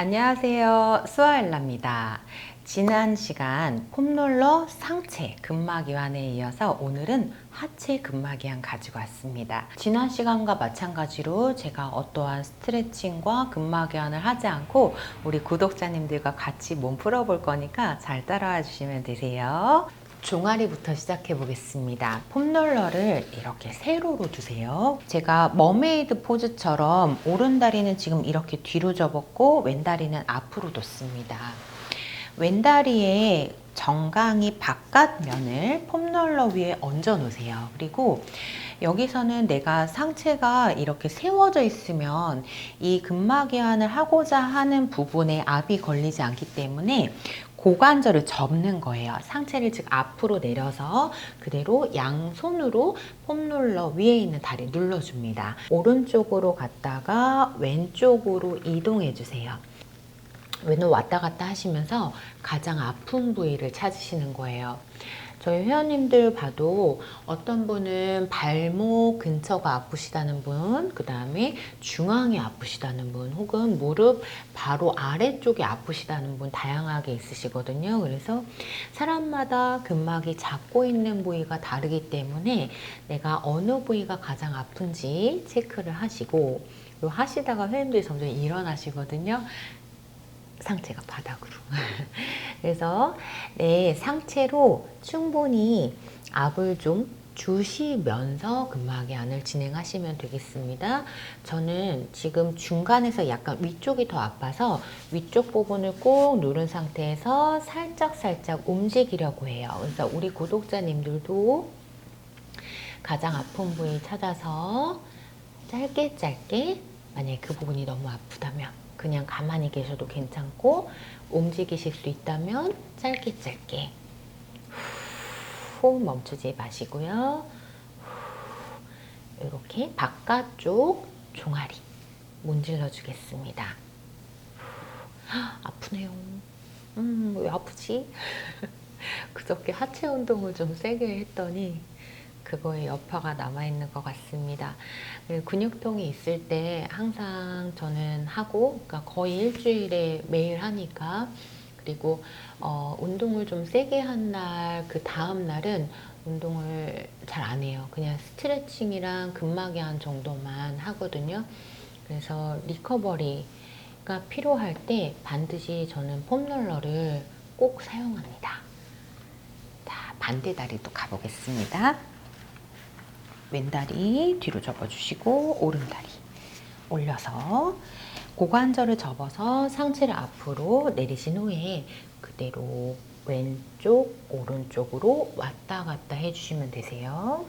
안녕하세요. 수아엘라입니다. 지난 시간 폼롤러 상체 근막이완에 이어서 오늘은 하체 근막이완 가지고 왔습니다. 지난 시간과 마찬가지로 제가 어떠한 스트레칭과 근막이완을 하지 않고 우리 구독자님들과 같이 몸 풀어볼 거니까 잘 따라와 주시면 되세요. 종아리부터 시작해 보겠습니다. 폼롤러를 이렇게 세로로 두세요. 제가 머메이드 포즈처럼 오른 다리는 지금 이렇게 뒤로 접었고 왼 다리는 앞으로 뒀습니다. 왼 다리에 정강이 바깥 면을 폼롤러 위에 얹어 놓으세요. 그리고 여기서는 내가 상체가 이렇게 세워져 있으면 이 근막이완을 하고자 하는 부분에 압이 걸리지 않기 때문에 고관절을 접는 거예요. 상체를 즉 앞으로 내려서 그대로 양손으로 폼롤러 위에 있는 다리 눌러줍니다. 오른쪽으로 갔다가 왼쪽으로 이동해 주세요. 왼으로 왔다 갔다 하시면서 가장 아픈 부위를 찾으시는 거예요. 저희 회원님들 봐도 어떤 분은 발목 근처가 아프시다는 분, 그 다음에 중앙이 아프시다는 분, 혹은 무릎 바로 아래쪽이 아프시다는 분 다양하게 있으시거든요. 그래서 사람마다 근막이 잡고 있는 부위가 다르기 때문에 내가 어느 부위가 가장 아픈지 체크를 하시고 요 하시다가 회원들이 점점 일어나시거든요. 상체가 바닥으로. 그래서 내 상체로 충분히 압을 좀 주시면서 근막이완을 진행하시면 되겠습니다. 저는 지금 중간에서 약간 위쪽이 더 아파서 위쪽 부분을 꼭 누른 상태에서 살짝 살짝 움직이려고 해요. 그래서 우리 구독자님들도 가장 아픈 부위 찾아서 짧게 짧게 만약에 그 부분이 너무 아프다면 그냥 가만히 계셔도 괜찮고 움직이실 수 있다면 짧게 짧게 후 멈추지 마시고요. 이렇게 바깥쪽 종아리 문질러 주겠습니다. 아프네요. 음, 왜 아프지? 그저께 하체 운동을 좀 세게 했더니 그거에 여파가 남아있는 것 같습니다. 근육통이 있을 때 항상 저는 하고, 그러니까 거의 일주일에 매일 하니까, 그리고 어, 운동을 좀 세게 한 날, 그 다음 날은 운동을 잘 안 해요. 그냥 스트레칭이랑 근막이완 정도만 하거든요. 그래서 리커버리가 필요할 때 반드시 저는 폼롤러를 꼭 사용합니다. 자, 반대 다리도 가보겠습니다. 왼다리 뒤로 접어주시고 오른다리 올려서 고관절을 접어서 상체를 앞으로 내리신 후에 그대로 왼쪽 오른쪽으로 왔다 갔다 해주시면 되세요.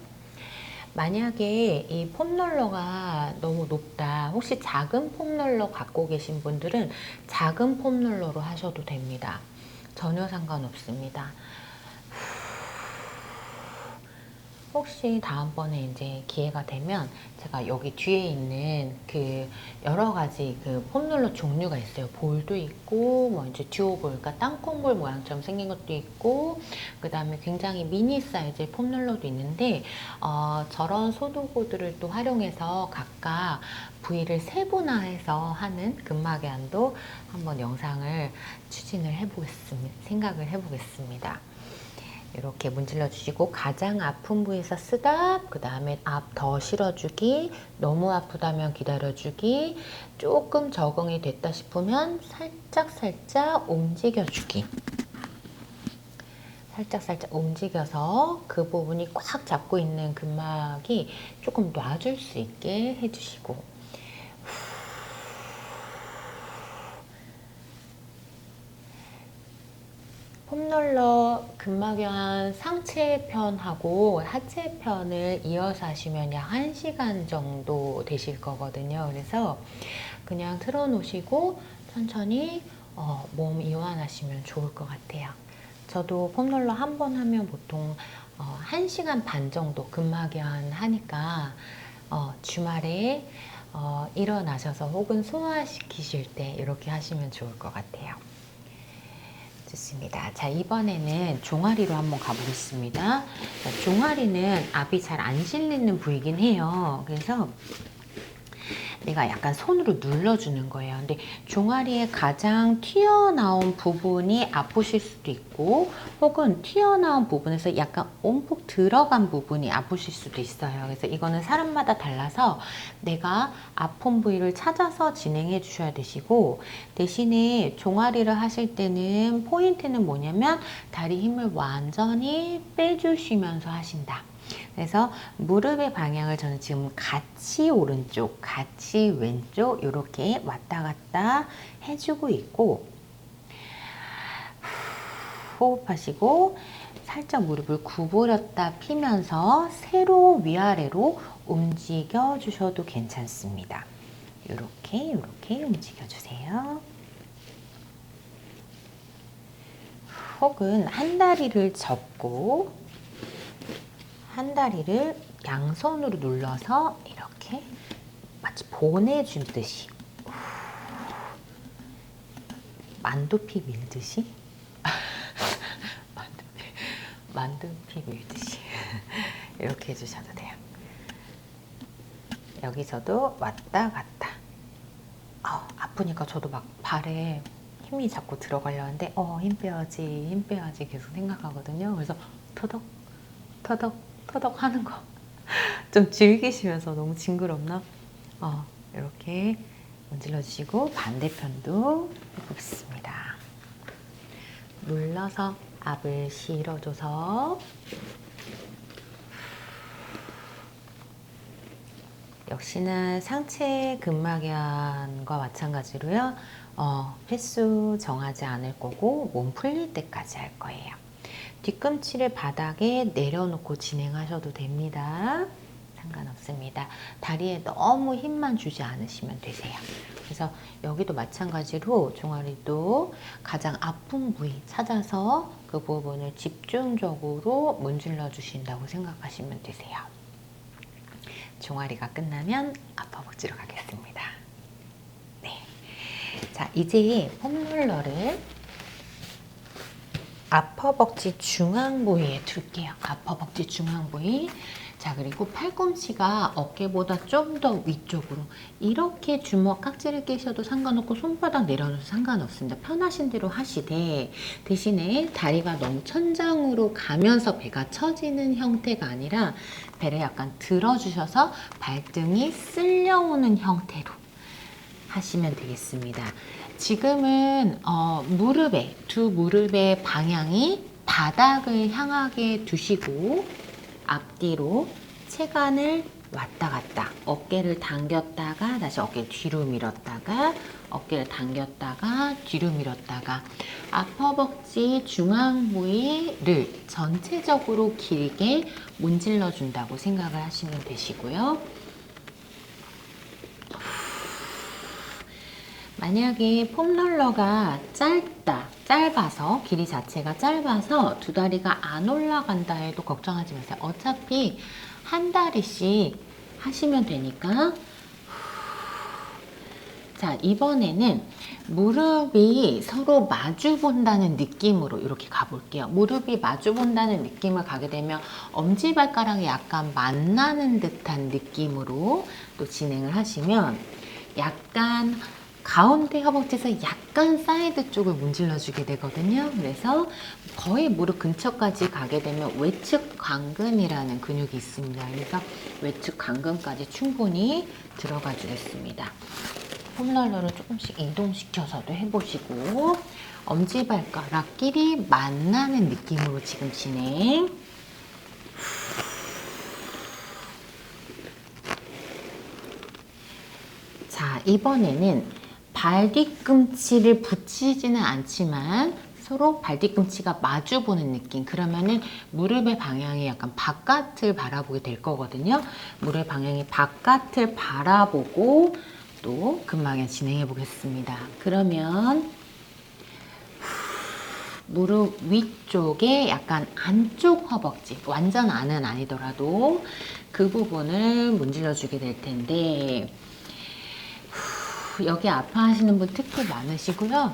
만약에 이 폼롤러가 너무 높다 혹시 작은 폼롤러 갖고 계신 분들은 작은 폼롤러로 하셔도 됩니다. 전혀 상관없습니다. 혹시 다음번에 이제 기회가 되면 제가 여기 뒤에 있는 그 여러 가지 그 폼롤러 종류가 있어요. 볼도 있고 뭐 이제 듀오볼, 그러니까 땅콩볼 모양처럼 생긴 것도 있고 그 다음에 굉장히 미니 사이즈의 폼롤러도 있는데 어, 저런 소도구들을 또 활용해서 각각 부위를 세분화해서 하는 근막이안도 한번 영상을 추진을 해보겠습니다. 생각을 해보겠습니다. 이렇게 문질러 주시고 가장 아픈 부위에서 쓰다 그 다음에 앞 더 실어주기 너무 아프다면 기다려주기 조금 적응이 됐다 싶으면 살짝 살짝 움직여주기. 살짝 살짝 움직여서 그 부분이 꽉 잡고 있는 근막이 조금 놔줄 수 있게 해주시고 폼롤러 근막이완 상체 편하고 하체 편을 이어서 하시면 약 1시간 정도 되실 거거든요. 그래서 그냥 틀어놓으시고 천천히 어, 몸 이완하시면 좋을 것 같아요. 저도 폼롤러 한 번 하면 보통 어, 1시간 반 정도 근막이완 하니까 어, 주말에 어, 일어나셔서 혹은 소화시키실 때 이렇게 하시면 좋을 것 같아요. 좋습니다. 자, 이번에는 종아리로 한번 가보겠습니다. 자, 종아리는 압이 잘 안 실리는 부위긴 해요. 그래서 내가 약간 손으로 눌러주는 거예요. 근데 종아리의 가장 튀어나온 부분이 아프실 수도 있고 혹은 튀어나온 부분에서 약간 움푹 들어간 부분이 아프실 수도 있어요. 그래서 이거는 사람마다 달라서 내가 아픈 부위를 찾아서 진행해 주셔야 되시고 대신에 종아리를 하실 때는 포인트는 뭐냐면 다리 힘을 완전히 빼주시면서 하신다. 그래서 무릎의 방향을 저는 지금 같이 오른쪽, 같이 왼쪽 이렇게 왔다 갔다 해주고 있고 호흡하시고 살짝 무릎을 구부렸다 피면서 세로 위아래로 움직여 주셔도 괜찮습니다. 이렇게 이렇게 움직여 주세요. 혹은 한 다리를 접고 한 다리를 양손으로 눌러서 이렇게 마치 보내준 듯이 만두피 밀듯이 만두피, 만두피 밀듯이 이렇게 해주셔도 돼요. 여기서도 왔다 갔다. 아, 아프니까 저도 막 발에 힘이 자꾸 들어가려 하는데 어, 힘 빼야지, 힘 빼야지 계속 생각하거든요. 그래서 터덕, 터덕, 터덕 하는 거. 좀 즐기시면서 너무 징그럽나? 어, 이렇게 문질러 주시고 반대편도 해보겠습니다. 눌러서 압을 실어줘서 역시나 상체 근막염과 마찬가지로요. 어, 횟수 정하지 않을 거고 몸 풀릴 때까지 할 거예요. 뒤꿈치를 바닥에 내려놓고 진행하셔도 됩니다. 상관없습니다. 다리에 너무 힘만 주지 않으시면 되세요. 그래서 여기도 마찬가지로 종아리도 가장 아픈 부위 찾아서 그 부분을 집중적으로 문질러 주신다고 생각하시면 되세요. 종아리가 끝나면 아파복지로 가겠습니다. 네. 자, 이제 폼롤러를 아퍼벅지 중앙 부위에 둘게요. 아퍼벅지 중앙 부위. 자, 그리고 팔꿈치가 어깨보다 좀 더 위쪽으로 이렇게 주먹 깍지를 끼셔도 상관없고 손바닥 내려놔도 상관없습니다. 편하신 대로 하시되 대신에 다리가 너무 천장으로 가면서 배가 처지는 형태가 아니라 배를 약간 들어주셔서 발등이 쓸려오는 형태로 하시면 되겠습니다. 지금은 어, 무릎에 두 무릎의 방향이 바닥을 향하게 두시고 앞뒤로 체간을 왔다 갔다 어깨를 당겼다가 다시 어깨 뒤로 밀었다가 어깨를 당겼다가 뒤로 밀었다가 앞허벅지 중앙 부위를 전체적으로 길게 문질러 준다고 생각을 하시면 되시고요. 만약에 폼롤러가 짧다, 짧아서 길이 자체가 짧아서 두 다리가 안 올라간다 해도 걱정하지 마세요. 어차피 한 다리씩 하시면 되니까 자 이번에는 무릎이 서로 마주 본다는 느낌으로 이렇게 가볼게요. 무릎이 마주 본다는 느낌을 가게 되면 엄지발가락이 약간 만나는 듯한 느낌으로 또 진행을 하시면 약간 가운데 허벅지에서 약간 사이드 쪽을 문질러 주게 되거든요. 그래서 거의 무릎 근처까지 가게 되면 외측 관근이라는 근육이 있습니다. 그래서 외측 관근까지 충분히 들어가 주겠습니다. 홈롤러를 조금씩 이동시켜서도 해보시고 엄지발가락끼리 만나는 느낌으로 지금 진행 자 이번에는 발 뒤꿈치를 붙이지는 않지만 서로 발 뒤꿈치가 마주 보는 느낌. 그러면은 무릎의 방향이 약간 바깥을 바라보게 될 거거든요. 무릎의 방향이 바깥을 바라보고 또 근막에 진행해 보겠습니다. 그러면 무릎 위쪽에 약간 안쪽 허벅지, 완전 안은 아니더라도 그 부분을 문질러 주게 될 텐데 여기 아파하시는 분 특히 많으시고요.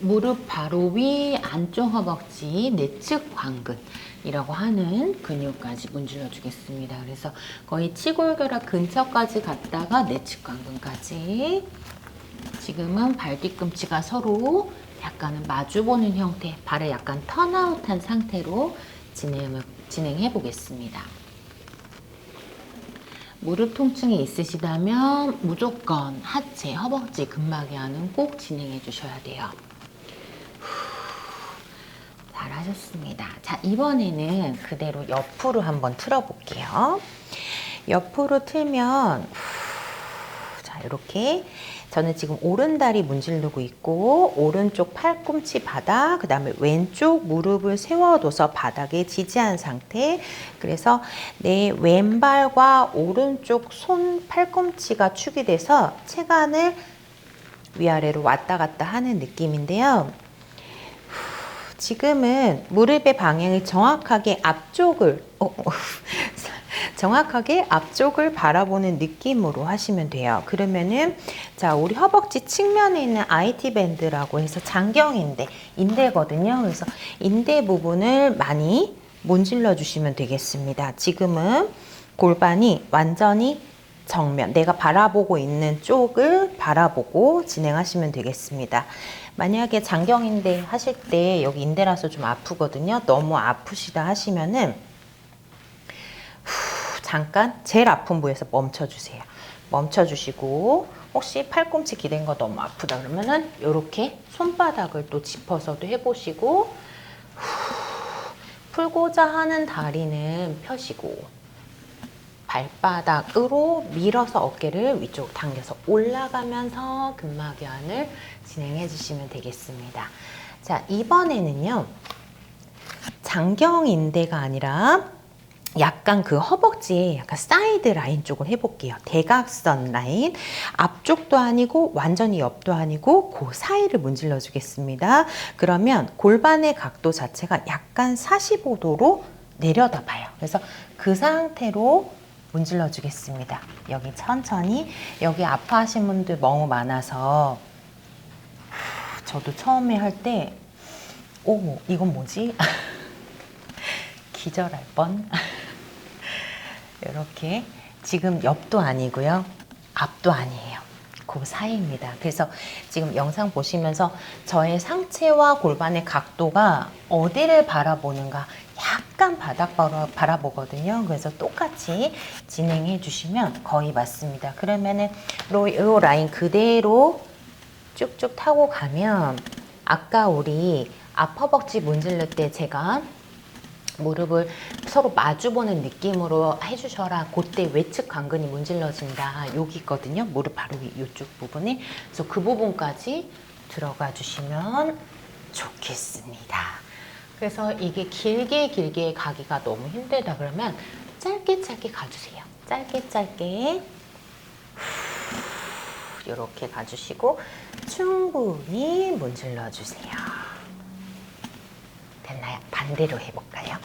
무릎 바로 위 안쪽 허벅지 내측 광근이라고 하는 근육까지 문질러 주겠습니다. 그래서 거의 치골결합 근처까지 갔다가 내측 광근까지 지금은 발 뒤꿈치가 서로 약간은 마주보는 형태, 발을 약간 턴아웃한 상태로 진행을, 진행해 보겠습니다. 무릎 통증이 있으시다면 무조건 하체, 허벅지, 근막이와는 꼭 진행해 주셔야 돼요. 후, 잘하셨습니다. 자, 이번에는 그대로 옆으로 한번 틀어볼게요. 옆으로 틀면, 후, 자, 이렇게. 저는 지금 오른다리 문지르고 있고, 오른쪽 팔꿈치 바닥, 그 다음에 왼쪽 무릎을 세워둬서 바닥에 지지한 상태. 그래서 내 왼발과 오른쪽 손 팔꿈치가 축이 돼서 체간을 위아래로 왔다 갔다 하는 느낌인데요. 후, 지금은 무릎의 방향이 정확하게 앞쪽을 어, 어, 정확하게 앞쪽을 바라보는 느낌으로 하시면 돼요. 그러면은 자 우리 허벅지 측면에 있는 IT 밴드라고 해서 장경인대 인대거든요. 그래서 인대 부분을 많이 문질러 주시면 되겠습니다. 지금은 골반이 완전히 정면, 내가 바라보고 있는 쪽을 바라보고 진행하시면 되겠습니다. 만약에 장경인대 하실 때 여기 인대라서 좀 아프거든요. 너무 아프시다 하시면은 후, 잠깐 제일 아픈 부위에서 멈춰주세요. 멈춰주시고 혹시 팔꿈치 기댄 거 너무 아프다 그러면은 이렇게 손바닥을 또 짚어서도 해보시고 후, 풀고자 하는 다리는 펴시고 발바닥으로 밀어서 어깨를 위쪽으로 당겨서 올라가면서 근막연을 진행해 주시면 되겠습니다. 자, 이번에는요. 장경인대가 아니라 약간 그 허벅지에 약간 사이드 라인 쪽을 해볼게요. 대각선 라인. 앞쪽도 아니고 완전히 옆도 아니고 그 사이를 문질러 주겠습니다. 그러면 골반의 각도 자체가 약간 45도로 내려다 봐요. 그래서 그 상태로 문질러 주겠습니다. 여기 천천히. 여기 아파하신 분들 너무 많아서 저도 처음에 할 때, 오, 이건 뭐지? 기절할 뻔. 이렇게 지금 옆도 아니고요. 앞도 아니에요. 그 사이입니다. 그래서 지금 영상 보시면서 저의 상체와 골반의 각도가 어디를 바라보는가 약간 바닥 바라보거든요. 그래서 똑같이 진행해 주시면 거의 맞습니다. 그러면은 요 라인 그대로 쭉쭉 타고 가면 아까 우리 앞허벅지 문질릴 때 제가 무릎을 서로 마주보는 느낌으로 해주셔라. 그때 외측 강근이 문질러진다. 여기 있거든요. 무릎 바로 위 이쪽 부분에. 그래서 그 부분까지 들어가 주시면 좋겠습니다. 그래서 이게 길게 길게 가기가 너무 힘들다 그러면 짧게 짧게 가주세요. 짧게 짧게 이렇게 가주시고 충분히 문질러 주세요. 됐나요? 반대로 해볼까요?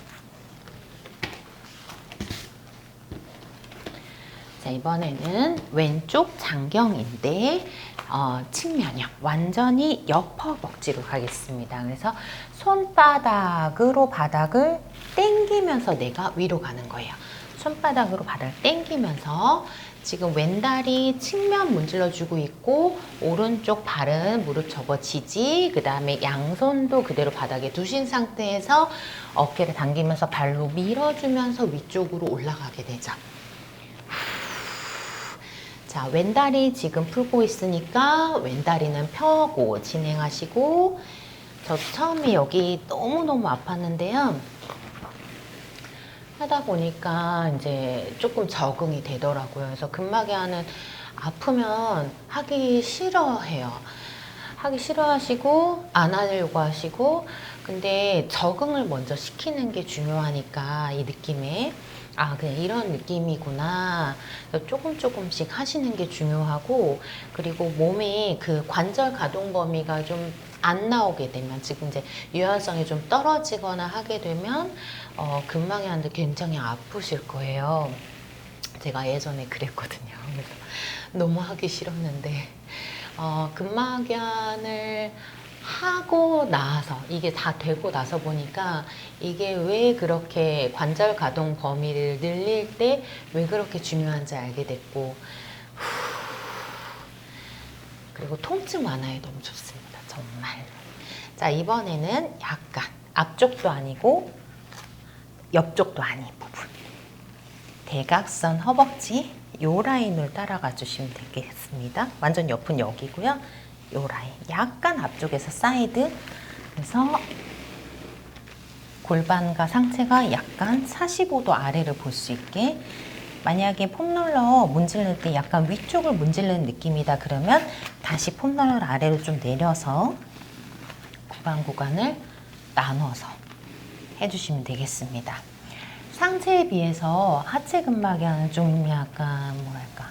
자, 이번에는 왼쪽 장경인데 어, 측면이요. 완전히 옆 허벅지로 가겠습니다. 그래서 손바닥으로 바닥을 당기면서 내가 위로 가는 거예요. 손바닥으로 바닥을 당기면서 지금 왼다리 측면 문질러주고 있고 오른쪽 발은 무릎 접어지지 그 다음에 양손도 그대로 바닥에 두신 상태에서 어깨를 당기면서 발로 밀어주면서 위쪽으로 올라가게 되죠. 자, 왼다리 지금 풀고 있으니까 왼다리는 펴고 진행하시고 저 처음에 여기 너무너무 아팠는데요. 하다 보니까 이제 조금 적응이 되더라고요. 그래서 근막이 하는 아프면 하기 싫어해요. 하기 싫어하시고 안 하려고 하시고 근데 적응을 먼저 시키는 게 중요하니까 이 느낌에 아, 그냥 이런 느낌이구나. 조금 조금씩 하시는 게 중요하고, 그리고 몸이 그 관절 가동 범위가 좀 안 나오게 되면, 지금 이제 유연성이 좀 떨어지거나 하게 되면, 어, 근막이 하는데 굉장히 아프실 거예요. 제가 예전에 그랬거든요. 그래서 너무 하기 싫었는데, 어, 근막연을 하고 나서 이게 다 되고 나서 보니까 이게 왜 그렇게 관절 가동 범위를 늘릴 때 왜 그렇게 중요한지 알게 됐고 그리고 통증 완화에 너무 좋습니다. 정말. 자, 이번에는 약간 앞쪽도 아니고 옆쪽도 아닌 부분. 대각선 허벅지 요 라인을 따라가 주시면 되겠습니다. 완전 옆은 여기고요. 요 라인 약간 앞쪽에서 사이드 그래서 골반과 상체가 약간 45도 아래를 볼 수 있게 만약에 폼롤러 문지를 때 약간 위쪽을 문지르는 느낌이다 그러면 다시 폼롤러 아래로 좀 내려서 구간 구간을 나눠서 해주시면 되겠습니다. 상체에 비해서 하체 근막에는 좀 약간 뭐랄까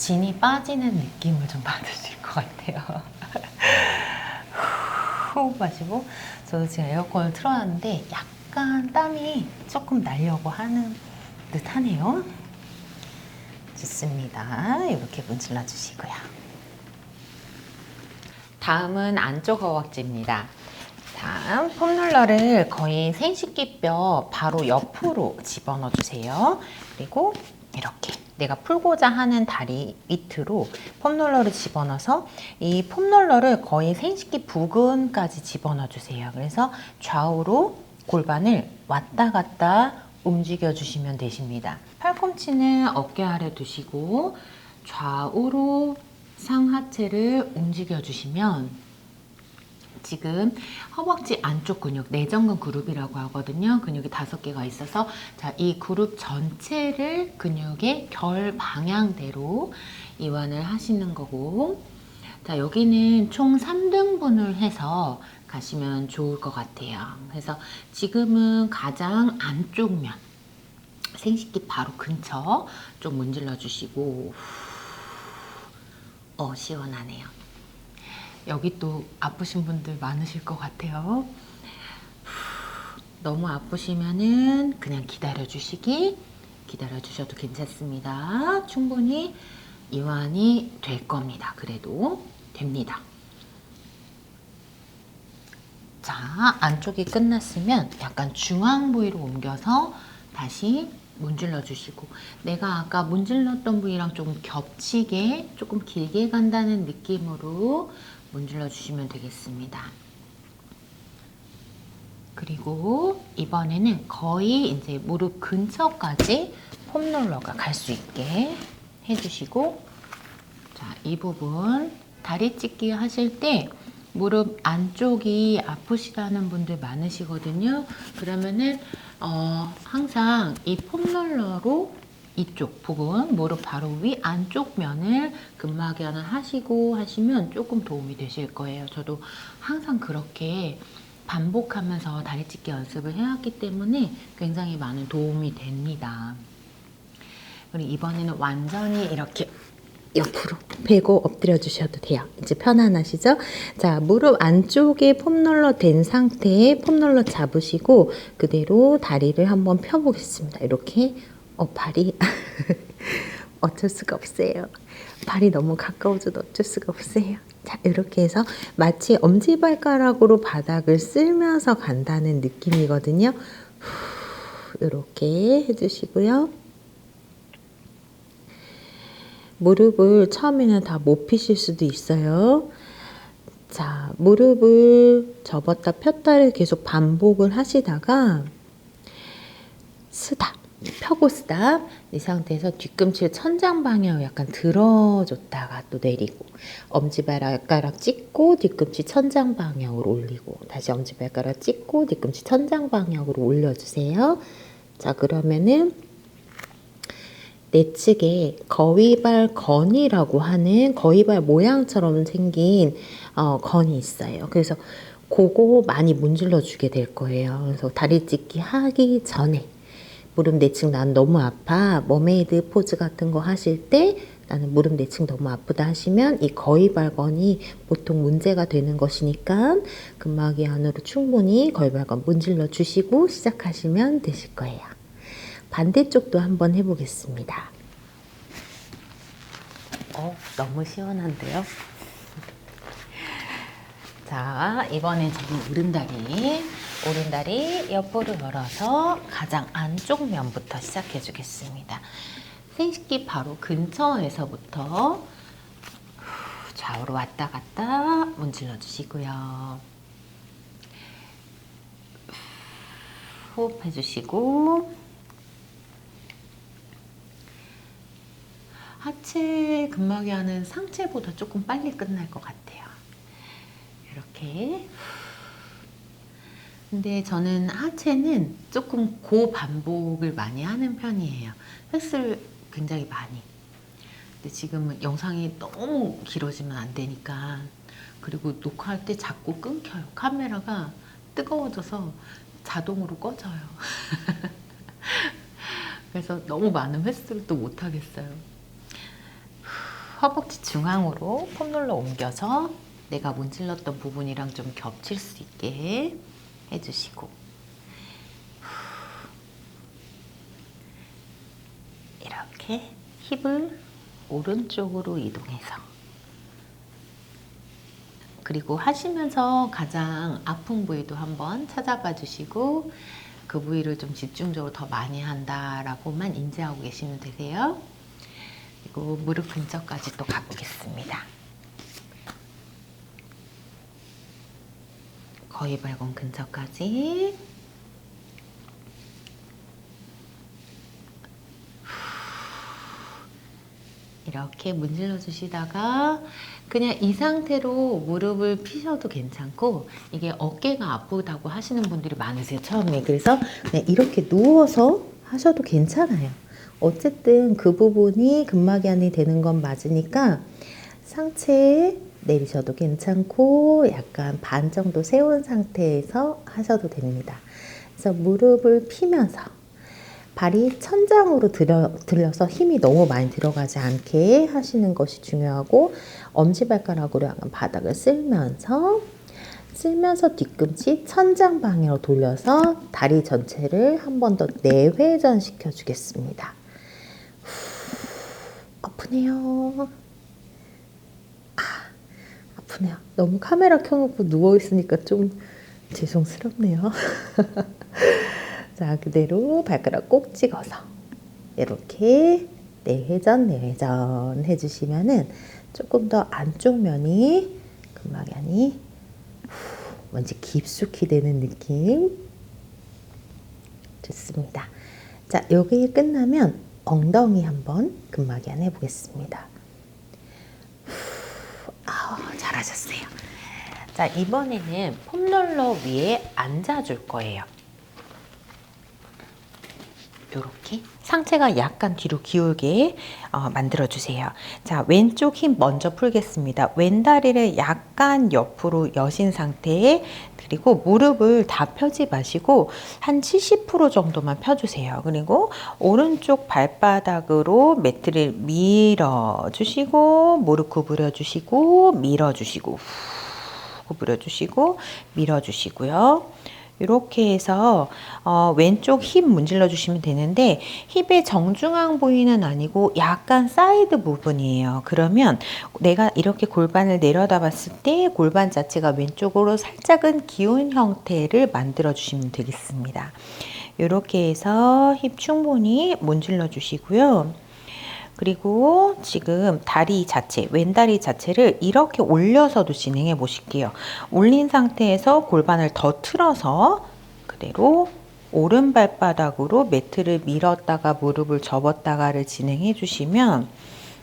진이 빠지는 느낌을 좀 받으실 것 같아요. 호흡 마시고 저도 지금 에어컨을 틀어놨는데 약간 땀이 조금 나려고 하는 듯 하네요. 좋습니다. 이렇게 문질러 주시고요. 다음은 안쪽 허벅지입니다. 다음 폼롤러를 거의 생식기뼈 바로 옆으로 집어넣어 주세요. 그리고 이렇게 내가 풀고자 하는 다리 밑으로 폼롤러를 집어넣어서 이 폼롤러를 거의 생식기 부근까지 집어넣어 주세요. 그래서 좌우로 골반을 왔다 갔다 움직여 주시면 되십니다. 팔꿈치는 어깨 아래 두시고 좌우로 상하체를 움직여 주시면 지금 허벅지 안쪽 근육 내전근 그룹이라고 하거든요. 근육이 다섯 개가 있어서 자, 이 그룹 전체를 근육의 결 방향대로 이완을 하시는 거고 자, 여기는 총 3등분을 해서 가시면 좋을 것 같아요. 그래서 지금은 가장 안쪽 면 생식기 바로 근처 좀 문질러 주시고 어 시원하네요. 여기 또 아프신 분들 많으실 것 같아요. 너무 아프시면은 그냥 기다려 주시기 기다려 주셔도 괜찮습니다. 충분히 이완이 될 겁니다. 그래도 됩니다. 자, 안쪽이 끝났으면 약간 중앙 부위로 옮겨서 다시 문질러 주시고 내가 아까 문질렀던 부위랑 좀 겹치게 조금 길게 간다는 느낌으로 문질러 주시면 되겠습니다. 그리고 이번에는 거의 이제 무릎 근처까지 폼롤러가 갈 수 있게 해주시고 자, 이 부분 다리 찢기 하실 때 무릎 안쪽이 아프시다는 분들 많으시거든요. 그러면은 어, 항상 이 폼롤러로 이쪽 부분 무릎 바로 위 안쪽 면을 근막이완을 하시고 하시면 조금 도움이 되실 거예요. 저도 항상 그렇게 반복하면서 다리 찢기 연습을 해왔기 때문에 굉장히 많은 도움이 됩니다. 그리고 이번에는 완전히 이렇게 옆으로 베고 엎드려 주셔도 돼요. 이제 편안하시죠? 자, 무릎 안쪽에 폼롤러 된 상태에 폼롤러 잡으시고 그대로 다리를 한번 펴보겠습니다. 이렇게 어, 발이 어쩔 수가 없어요. 발이 너무 가까워져도 어쩔 수가 없어요. 자, 이렇게 해서 마치 엄지발가락으로 바닥을 쓸면서 간다는 느낌이거든요. 후, 이렇게 해주시고요. 무릎을 처음에는 다 못 피실 수도 있어요. 자, 무릎을 접었다 폈다를 계속 반복을 하시다가 스탑, 펴고 스탑 이 상태에서 뒤꿈치를 천장 방향으로 약간 들어줬다가 또 내리고 엄지발가락 찍고 뒤꿈치 천장 방향으로 올리고 다시 엄지발가락 찍고 뒤꿈치 천장 방향으로 올려주세요. 자, 그러면은 내 측에 거위발 건이라고 하는 거위발 모양처럼 생긴 어, 건이 있어요. 그래서 그거 많이 문질러 주게 될 거예요. 그래서 다리 찢기 하기 전에 무릎 내측 난 너무 아파 머메이드 포즈 같은 거 하실 때 나는 무릎 내측 너무 아프다 하시면 이 거위발건이 보통 문제가 되는 것이니까 근막이 안으로 충분히 거위발건 문질러 주시고 시작하시면 되실 거예요. 반대쪽도 한번 해보겠습니다. 어, 너무 시원한데요? 자, 이번엔 저는 오른다리. 오른다리 옆으로 열어서 가장 안쪽 면부터 시작해 주겠습니다. 생식기 바로 근처에서부터 후, 좌우로 왔다 갔다 문질러 주시고요. 호흡해 주시고 하체 근막이 하는 상체보다 조금 빨리 끝날 것 같아요. 이렇게. 근데 저는 하체는 조금 고반복을 많이 하는 편이에요. 횟수를 굉장히 많이. 근데 지금은 영상이 너무 길어지면 안 되니까. 그리고 녹화할 때 자꾸 끊겨요. 카메라가 뜨거워져서 자동으로 꺼져요. 그래서 너무 많은 횟수를 또 못 하겠어요. 허벅지 중앙으로 폼롤러 옮겨서 내가 문질렀던 부분이랑 좀 겹칠 수 있게 해주시고 이렇게 힙을 오른쪽으로 이동해서 그리고 하시면서 가장 아픈 부위도 한번 찾아봐 주시고 그 부위를 좀 집중적으로 더 많이 한다라고만 인지하고 계시면 되세요. 그리고 무릎 근처까지 또 가보겠습니다. 거의 발권 근처까지. 이렇게 문질러 주시다가 그냥 이 상태로 무릎을 피셔도 괜찮고 이게 어깨가 아프다고 하시는 분들이 많으세요 처음에. 그래서 이렇게 누워서 하셔도 괜찮아요. 어쨌든 그 부분이 근막이 안이 되는 건 맞으니까 상체에 내리셔도 괜찮고 약간 반 정도 세운 상태에서 하셔도 됩니다. 그래서 무릎을 피면서 발이 천장으로 들여, 들려서 힘이 너무 많이 들어가지 않게 하시는 것이 중요하고 엄지발가락으로 약간 바닥을 쓸면서 쓸면서 뒤꿈치 천장 방향으로 돌려서 다리 전체를 한 번 더 내회전 시켜 주겠습니다. 아프네요. 아, 아프네요. 너무 카메라 켜놓고 누워있으니까 좀 죄송스럽네요. 자, 그대로 발가락 꼭 찍어서 이렇게 내회전, 내회전 해주시면은 조금 더 안쪽 면이 근막이 뭔지 깊숙이 되는 느낌. 좋습니다. 자, 여기 끝나면 엉덩이 한번 근막이안 해보겠습니다. 아, 잘하셨어요. 자, 이번에는 폼롤러 위에 앉아줄 거예요. 이렇게 상체가 약간 뒤로 기울게 어, 만들어 주세요. 자, 왼쪽 힘 먼저 풀겠습니다. 왼 다리를 약간 옆으로 여신 상태에 그리고 무릎을 다 펴지 마시고 한 70% 정도만 펴주세요. 그리고 오른쪽 발바닥으로 매트를 밀어 주시고 무릎 구부려 주시고 밀어 주시고 구부려 주시고 밀어 주시고요. 이렇게 해서 어, 왼쪽 힙 문질러 주시면 되는데 힙의 정중앙 부위는 아니고 약간 사이드 부분이에요. 그러면 내가 이렇게 골반을 내려다 봤을 때 골반 자체가 왼쪽으로 살짝은 기운 형태를 만들어 주시면 되겠습니다. 이렇게 해서 힙 충분히 문질러 주시고요. 그리고 지금 다리 자체, 왼다리 자체를 이렇게 올려서도 진행해 보실게요. 올린 상태에서 골반을 더 틀어서 그대로 오른 발바닥으로 매트를 밀었다가 무릎을 접었다가를 진행해 주시면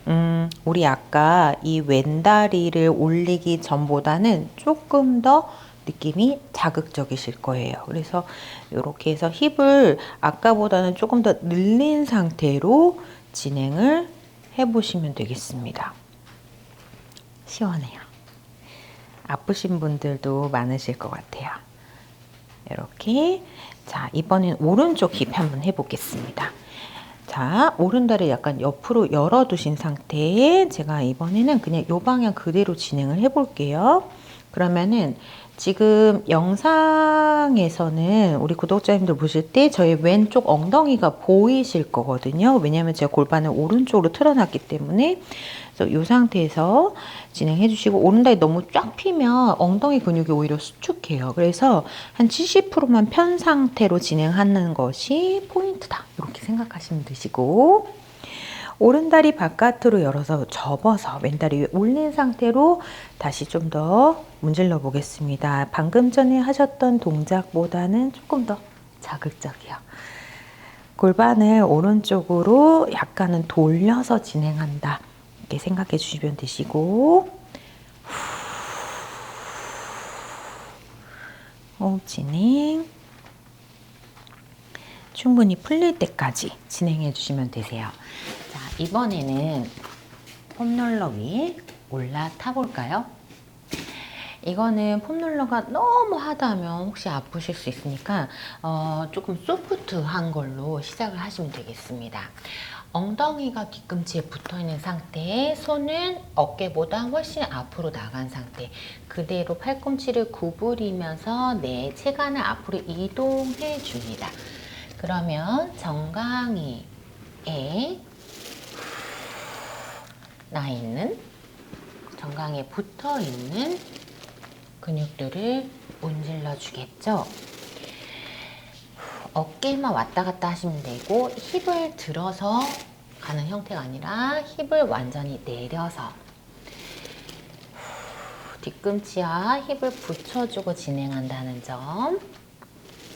음, 우리 아까 이 왼다리를 올리기 전보다는 조금 더 느낌이 자극적이실 거예요. 그래서 이렇게 해서 힙을 아까보다는 조금 더 늘린 상태로 진행을 해보시면 되겠습니다. 시원해요. 아프신 분들도 많으실 것 같아요. 이렇게 자 이번엔 오른쪽 힙 한번 해보겠습니다. 자 오른다리 약간 옆으로 열어두신 상태에 제가 이번에는 그냥 이 방향 그대로 진행을 해볼게요. 그러면은 지금 영상에서는 우리 구독자님들 보실 때 저희 왼쪽 엉덩이가 보이실 거거든요. 왜냐하면 제가 골반을 오른쪽으로 틀어놨기 때문에 이 상태에서 진행해 주시고 오른다리 너무 쫙 피면 엉덩이 근육이 오히려 수축해요. 그래서 한 70%만 편 상태로 진행하는 것이 포인트다. 이렇게 생각하시면 되시고 오른다리 바깥으로 열어서 접어서 왼다리 위에 올린 상태로 다시 좀 더 문질러 보겠습니다. 방금 전에 하셨던 동작보다는 조금 더 자극적이요. 골반을 오른쪽으로 약간은 돌려서 진행한다. 이렇게 생각해 주시면 되시고 호흡 진행 충분히 풀릴 때까지 진행해 주시면 되세요. 자, 이번에는 폼롤러 위에 올라타 볼까요? 이거는 폼롤러가 너무 하다면 혹시 아프실 수 있으니까 어, 조금 소프트한 걸로 시작을 하시면 되겠습니다. 엉덩이가 뒤꿈치에 붙어 있는 상태에 손은 어깨보다 훨씬 앞으로 나간 상태 그대로 팔꿈치를 구부리면서 내 체간을 앞으로 이동해 줍니다. 그러면 정강이에 나 있는 정강이에 붙어 있는 근육들을 문질러 주겠죠. 어깨만 왔다 갔다 하시면 되고 힙을 들어서 가는 형태가 아니라 힙을 완전히 내려서 뒤꿈치와 힙을 붙여주고 진행한다는 점.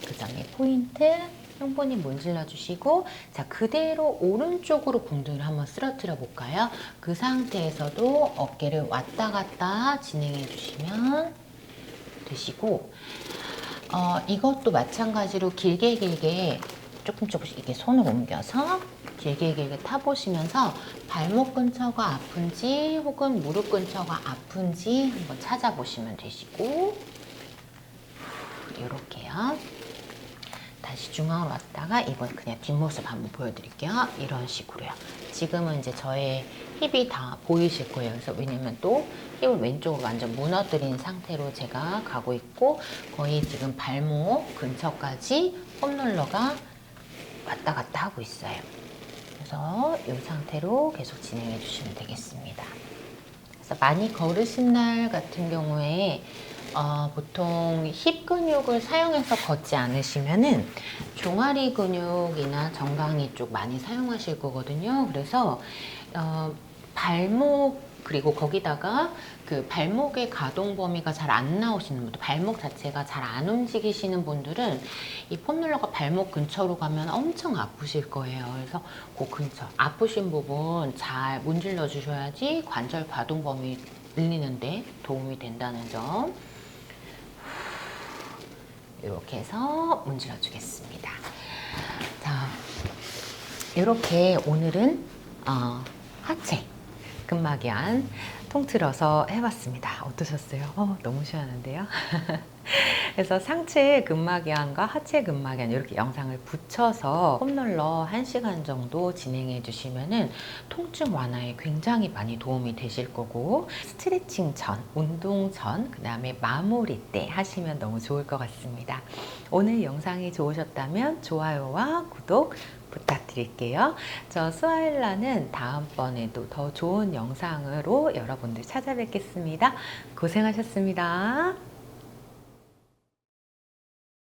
그 점이 포인트. 충분히 문질러 주시고 자 그대로 오른쪽으로 궁둥이를 한번 쓰러뜨려 볼까요? 그 상태에서도 어깨를 왔다 갔다 진행해 주시면 되시고 어, 이것도 마찬가지로 길게 길게 조금 조금씩 이렇게 손을 옮겨서 길게 길게 타보시면서 발목 근처가 아픈지 혹은 무릎 근처가 아픈지 한번 찾아보시면 되시고 이렇게요. 다시 중앙으로 왔다가 이번 그냥 뒷모습 한번 보여드릴게요. 이런 식으로요. 지금은 이제 저의 힙이 다 보이실 거예요. 그래서 왜냐면 또 힙을 왼쪽으로 완전 무너뜨린 상태로 제가 가고 있고 거의 지금 발목 근처까지 홈롤러가 왔다 갔다 하고 있어요. 그래서 이 상태로 계속 진행해 주시면 되겠습니다. 그래서 많이 걸으신 날 같은 경우에 어, 보통 힙 근육을 사용해서 걷지 않으시면은 종아리 근육이나 정강이 쪽 많이 사용하실 거거든요. 그래서 어, 발목 그리고 거기다가 그 발목의 가동 범위가 잘 안 나오시는 분들, 발목 자체가 잘 안 움직이시는 분들은 이 폼롤러가 발목 근처로 가면 엄청 아프실 거예요. 그래서 그 근처 아프신 부분 잘 문질러 주셔야지 관절 가동 범위 늘리는데 도움이 된다는 점. 이렇게 해서 문질러 주겠습니다. 자, 이렇게 오늘은 어, 하체 근막이안 통틀어서 해봤습니다. 어떠셨어요? 어, 너무 시원한데요? 그래서 상체 근막이안과 하체 근막이안 이렇게 영상을 붙여서 홈롤러 1시간 정도 진행해 주시면은 통증 완화에 굉장히 많이 도움이 되실 거고 스트레칭 전, 운동 전, 그 다음에 마무리 때 하시면 너무 좋을 것 같습니다. 오늘 영상이 좋으셨다면 좋아요와 구독 부탁드릴게요. 저 스와일라는 다음번에도 더 좋은 영상으로 여러분들 찾아뵙겠습니다. 고생하셨습니다.